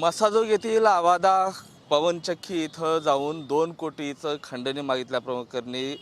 मसाजोग येथील आवादा पवनचक्की इथं जाऊन दोन कोटीचं खंडणी मागितल्याप्रकरणी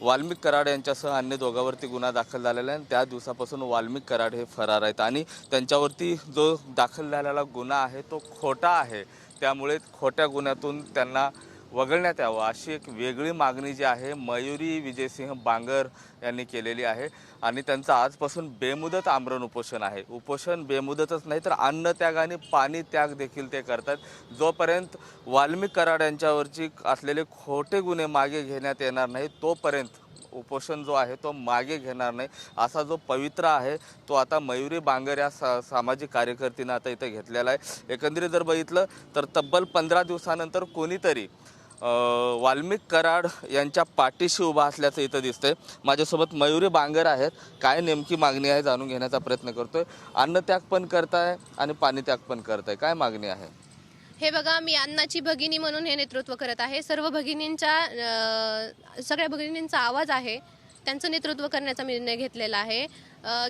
वाल्मिक कराड यांच्यासह अन्य दोघांवरती गुन्हा दाखल झालेला आहे आणि त्या दिवसापासून वाल्मिक कराड हे फरार आहेत. आणि त्यांच्यावरती जो दाखल झालेला गुन्हा आहे तो खोटा आहे. त्यामुळे खोट्या गुन्ह्यातून त्यांना वगळण्यात यावं अशी एक वेगळी मागणी जी आहे मयुरी विजयसिंह बांगर यांनी केलेली आहे. आणि त्यांचं आजपासून बेमुदत आमरण उपोषण आहे. उपोषण बेमुदतच नाही तर अन्न त्याग आणि पाणी त्याग देखील ते करतात. जोपर्यंत वाल्मिक कराड यांच्यावरची असलेले खोटे गुन्हे मागे घेण्यात येणार नाही तोपर्यंत उपोषण जो आहे तो मागे घेणार नाही. असा जो पवित्र आहे तो आता मयुरी बांगर या सा सामाजिक कार्यकर्तीनं आता इथं घेतलेला आहे. एकंदरीत जर बघितलं तर तब्बल पंधरा दिवसानंतर कोणीतरी वाल्मिक कराड यांच्या पाठीशी उभा असल्याचं इथं दिसतंय. माझ्यासोबत मयुरी बांगर आहेत. काय नेमकी मागणी आहे जाणून घेण्याचा प्रयत्न करतोय. अन्नत्याग पण करताय आणि पाणीत्याग पण करताय. काय मागणी आहे? हे बघा मी अन्नाची भगिनी म्हणून हे नेतृत्व करत आहे. सर्व भगिनींच्या सगळ्या भगिनींचा आवाज आहे. त्यांचं नेतृत्व करण्याचा निर्णय घेतलेला आहे.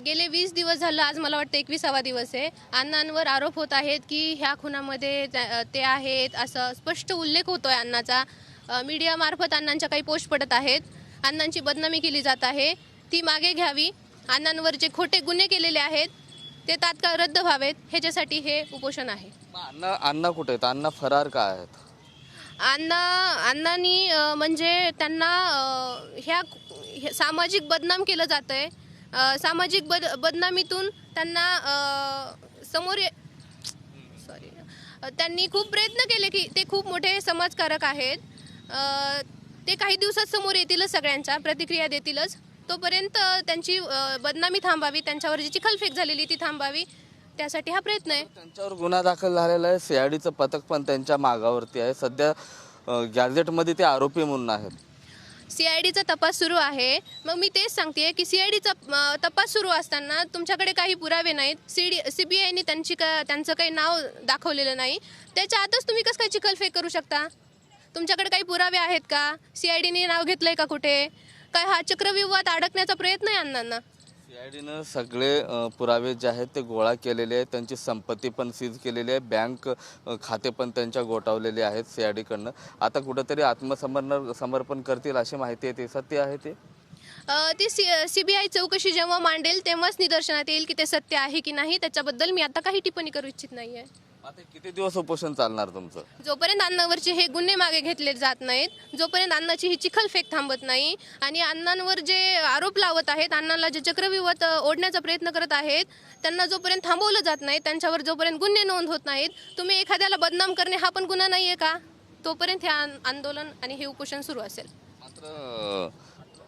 गेले वीस दिवस झालं आज मला वाटतं एकविसावा दिवस आहे. अण्णांवर आरोप होत आहेत की ह्या खुनामध्ये ते आहेत असं स्पष्ट उल्लेख होतोय अण्णाचा. अं, मीडियामार्फत अण्णांच्या काही पोस्ट पडत आहेत. अण्णांची बदनामी केली जात आहे. ती मागे घ्यावी. अण्णांवर जे खोटे गुन्हे केलेले आहेत ते तात्काळ रद्द व्हावेत. ह्याच्यासाठी हे उपोषण आहे. अण्णा अण्णा कुठे आहेत? अण्णा फरार का आहेत? अण्णा अण्णांनी म्हणजे त्यांना ह्या हे सामाजिक बदनाम केलं जातं आहे सामाजिक बद बदनामीतून त्यांना समोर सॉरी त्यांनी खूप प्रयत्न केले की ते खूप मोठे समाजकारक आहेत. ते काही दिवसात समोर येतीलच सगळ्यांच्या प्रतिक्रिया देतीलच. तोपर्यंत त्यांची बदनामी थांबावी त्यांच्यावर जी चिखलफेक झालेली ती थांबावी त्यासाठी हा प्रयत्न आहे. त्यांच्यावर गुन्हा दाखल झालेला आहे. सीआयडीचं पथक पण त्यांच्या मागावरती आहे. सध्या गॅझेटमध्ये ते आरोपी म्हणून आहेत. सी आय डीचा तपास सुरू आहे. मग मी तेच सांगते की सी आय डीचा तपास सुरू असताना तुमच्याकडे काही पुरावे नाहीत. सी डी सी बी आयने त्यांची का त्यांचं काही नाव दाखवलेलं नाही. त्याच्या आतच तुम्ही कसं काय चिखलफेक करू शकता? तुमच्याकडे काही पुरावे आहेत का? सी आय डीने नाव घेतलं आहे का कुठे? काय हा चक्रव्यूहात अडकण्याचा प्रयत्न आहे अण्णांना? सीआयडीनं सगळे पुरावे जे आहेत ते गोळा केलेले आहेत. त्यांची संपत्ती पण सीज केलेली आहे. बँक खाते पण त्यांच्या गोठावलेले आहेत सीआयडीकडनं. आता कुठंतरी आत्मसमर्पण समर्पण करतील अशी माहिती आहे ते. सत्य आहे ते? ती सी सी बी आय चौकशी जेव्हा मांडेल तेव्हाच निदर्शनात येईल की ते सत्य आहे की नाही. त्याच्याबद्दल मी आता काही टिप्पणी करू इच्छित नाही आहे आता किती दिवस उपोषण चालणार तुमचं? जोपर्यंत अन्नावरचे हे गुन्हे मागे घेतले जात नाहीत जोपर्यंत अन्नाची ही चिखलफेक थांबत नाही आणि अण्णांवर जे आरोप लावत आहेत अण्णांना जे चक्रव्यूहात अ, ओढण्याचा प्रयत्न करत आहेत त्यांना जोपर्यंत थांबवलं जात नाही त्यांच्यावर जोपर्यंत गुन्हे नोंद होत नाहीत तुम्ही एखाद्याला बदनाम करणे हा पण गुन्हा नाही आहे का? तोपर्यंत हे आंदोलन आणि हे उपोषण सुरू असेल. मात्र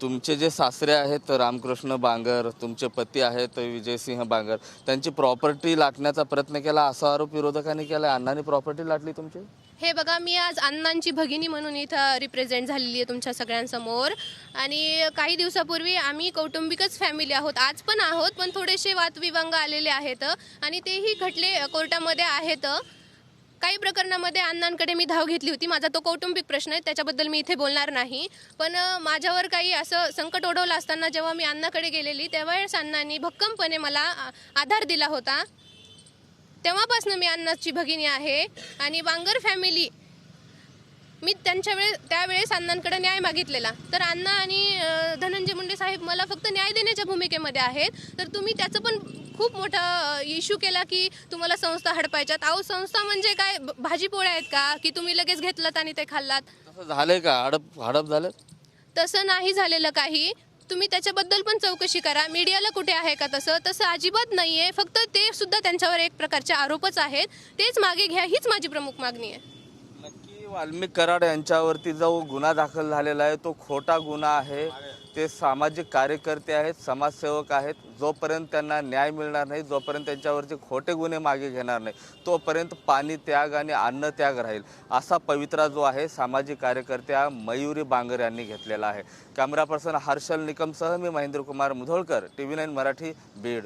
तुमचे जे सासरे आहेत रामकृष्ण बांगर तुमचे पती आहेत विजयसिंह बांगर त्यांची प्रॉपर्टी लाटण्याचा प्रयत्न केला असा आरोप विरोधकांनी केला अण्णांनी प्रॉपर्टी लाटली तुमची? हे बघा मी आज अण्णांची भगिनी म्हणून इथं रिप्रेझेंट झालेली आहे तुमच्या सगळ्यांसमोर. आणि काही दिवसापूर्वी आम्ही कौटुंबिकच फॅमिली आहोत. आज पण आहोत पण थोडेसे वादविवांग आलेले आहेत. आणि तेही खटले कोर्टामध्ये आहेत. काही प्रकरणामध्ये अण्णांकडे मी धाव घेतली होती. माझा तो कौटुंबिक प्रश्न आहे त्याच्याबद्दल मी इथे बोलणार नाही. पण माझ्यावर काही असं संकट ओढवलं असताना जेव्हा मी अण्णाकडे गेलेली त्यावेळेस अण्णांनी भक्कमपणे मला आ- आधार दिला होता. तेव्हापासून मी अण्णाची भगिनी आहे आणि बांगर फॅमिली मी त्यांच्या वेळे त्यावेळेस अण्णांकडे न्याय मागितलेला. तर अण्णा आणि धनंजय मुंडे साहेब मला फक्त न्याय देण्याच्या भूमिकेमध्ये आहेत. तर तुम्ही त्याचं पण खूप मोठा इश्यू केला की तुम्हाला संस्था हडपायच्यात. अहो संस्था म्हणजे काय? भाजीपोळ्या आहेत का? की तुम्ही लगेच घेतलात आणि ते खाल्लात? तसं झालंय का? हडप हडप झालं? तसं नाही झालेलं काही. तुम्ही त्याच्याबद्दल पण चौकशी करा. मीडियाला कुठे आहे का तसं? तसं अजिबात नाही आहे फक्त ते सुद्धा त्यांच्यावर एक प्रकारचे आरोपच आहेत. तेच मागे घ्या. हीच माझी प्रमुख मागणी आहे. वाल्मिक कराड यांच्यावरती जो गुन्हा दाखल झालेला आहे तो खोटा गुन्हा आहे. ते सामाजिक कार्यकर्ते आहेत समाजसेवक आहेत. जोपर्यंत त्यांना न्याय मिळणार नाही जोपर्यंत त्यांच्यावरचे खोटे गुन्हे मागे घेणार नाही तोपर्यंत पाणी त्याग आणि अन्न त्याग राहील असा पवित्रा जो आहे सामाजिक कार्यकर्त्या मयुरी बांगर यांनी घेतलेला आहे. कॅमेरा पर्सन हर्षल निकमसह मी Mahendra Kumar Mudholkar T V nine Marathi Beed.